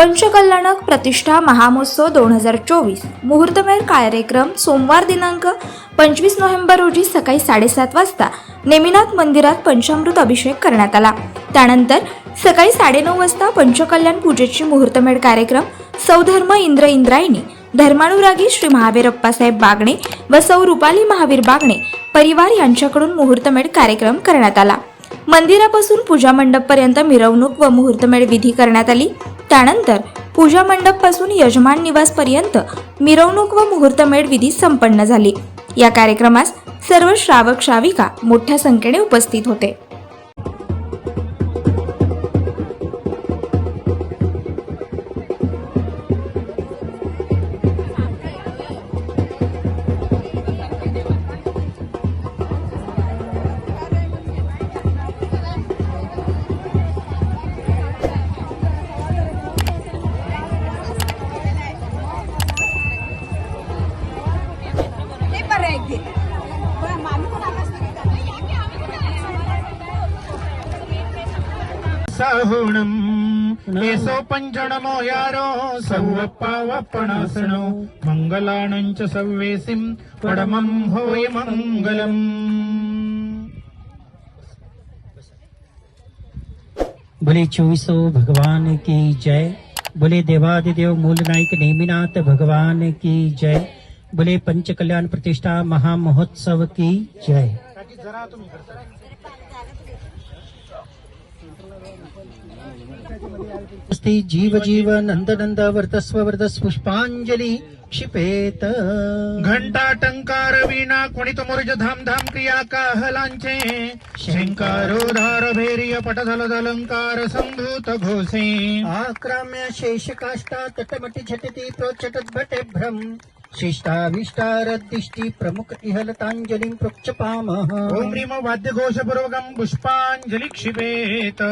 पंचकल्याणक प्रतिष्ठा महामहोत्सव दोन हजार चोवीस. मुहूर्तमेळ कार्यक्रम सोमवार दिनांक पंचवीस नोव्हेंबर रोजी सकाळी साडेसात वाजता नेमिनाथ मंदिरात पंचामृत अभिषेक करण्यात आला. त्यानंतर सकाळी साडेनऊ वाजता पंचकल्याण पूजेची मुहूर्तमेळ कार्यक्रम सौधर्म इंद्र इंद्रायणी धर्मानुरागी श्री महावीर अप्पासाहेब बागणे व सौ रुपाली महावीर बागणे परिवार यांच्याकडून मुहूर्तमेळ कार्यक्रम करण्यात आला. मंदिरापासून पूजा मंडपपर्यंत मिरवणूक व मुहूर्तमेळ विधी करण्यात आली. त्यानंतर पूजा मंडपपासून यजमान निवासपर्यंत मिरवणूक व मुहूर्तमेळ विधी संपन्न झाली. या कार्यक्रमास सर्व श्रावक श्राविका मोठ्या संख्येने उपस्थित होते. बोले चौबीसो भगवान की जय। बोले देवादिदेव मूल नायक नेमिनाथ भगवान की जय। बोले पंच कल्याण प्रतिष्ठा महामहोत्सव की जय। अस्ति जीव जीव नंद नंद वर्तस्व वर्धस पुष्पांजली क्षिपेत। घंटा टंकार वीणा कुणित मुर्ज धाम धाम क्रिया काहलांचे। शंकारोधार भैर्य पटधल दलंकार संभूत घोषे। आक्राम्य शेषकाष्ठा तटमटी झटति प्रोच्चटत् भटे भ्रम। शिष्टाविष्टारद्दिष्टि प्रमुख इहलताञ्जलिं प्रक्षपामः। ओम ह्रीम वाद्यघोषपूर्वकं पुष्पांजलि क्षिपेत